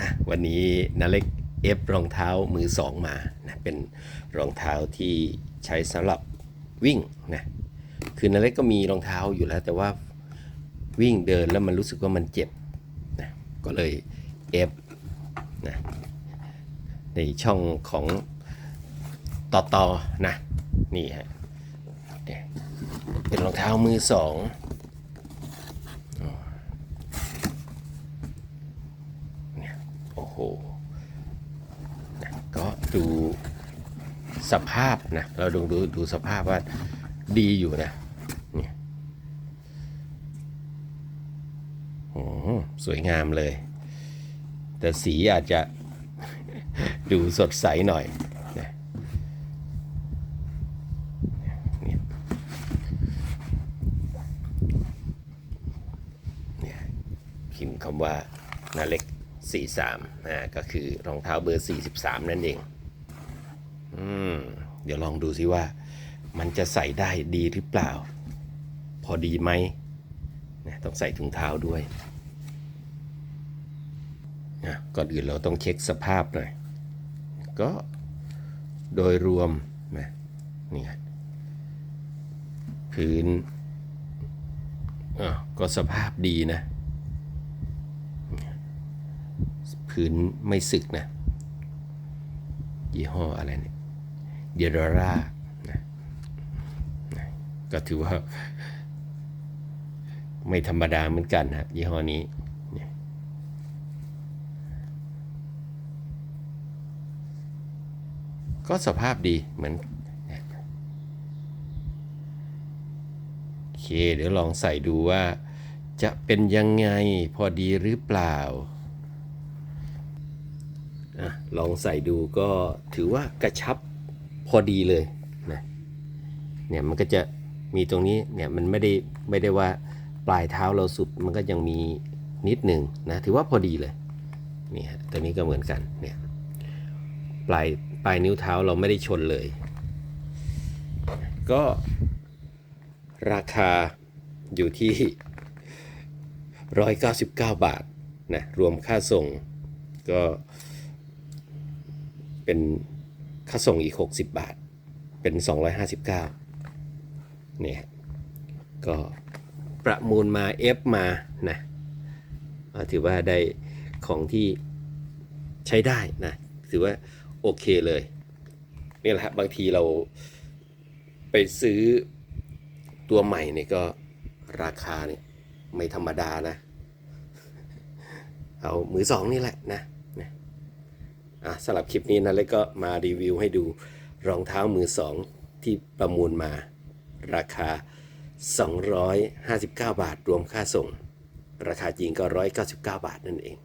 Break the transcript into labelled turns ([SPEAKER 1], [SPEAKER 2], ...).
[SPEAKER 1] อะวันนี้นาเล็กเอฟรองเท้ามือสองมานะเป็นรองเท้าที่ใช้สำหรับวิ่งนะคือนาเล็กก็มีรองเท้าอยู่แล้วแต่ว่าวิ่งเดินแล้วมันรู้สึกว่ามันเจ็บนะก็เลยเอฟนะในช่องของต่อต่อนะนี่ฮะเนี่ยเป็นรองเท้ามือสอง โอ้โหนะ ก็ดูสภาพนะ เราดูดูดูสภาพว่าดีอยู่นะนี่โอ้โหสวยงามเลย แต่สีอาจจะดูสดใสหน่อยนะเนี่ยเนี่ยพิมพ์คำว่านาเล็ก 43นะก็คือรองเท้าเบอร์ 43 นั่นเองอืมเดี๋ยวลองดูซิว่า มันจะใส่ได้ดีหรือเปล่า พอดีไหมนะต้องใส่ถุงเท้าด้วยนะก่อนอื่นเราต้องเช็คสภาพหน่อย ก็โดยรวมนะนี่พื้นก็สภาพดีนะืนไม่สึกนะ ยี่ห้ออะไรเนี่ยเดรรานะนะก็ถือว่า ไม่ธรรมดาเหมือนกันนะยี่ห้อนี้ก็สภาพดีเหมือนโอเค เดี๋ยวลองใส่ดูว่าจะเป็นยังไงพอดีหรือเปล่า อะลองใส่ดูก็ถือว่ากระชับพอดีเลยนะเนี่ยมันก็จะมีตรงนี้เนี่ยมันไม่ได้ไม่ได้ว่าปลายเท้าเราสุดมันก็ยังมีนิดหนึ่งนะถือว่าพอดีเลยนี่ฮะตัวนี้ก็เหมือนกันเนี่ยปลายปลายนิ้วเท้าเราไม่ได้ชนเลย ก็ราคาอยู่ที่ 199 บาทนะรวมค่าส่งก็ เป็นค่าส่งอีก 60 บาท เป็น 259เนี่ยก็ประมูลมา F มานะาถือว่าได้ของที่ใช้ได้นะ ถือว่าโอเคเลยนี่แหละฮะบางทีเราไปซื้อตัวใหม่เนี่ยก็ราคาเนี่ยไม่ธรรมดานะ เอามือสองนี่แหละนะ อะสำหรับคลิปนี้นะเล็กก็มารีวิวให้ดูรองเท้ามือสองที่ประมูลมา ราคา 259 บาท รวมค่าส่ง ราคาจริงก็ 199 บาทนั่นเอง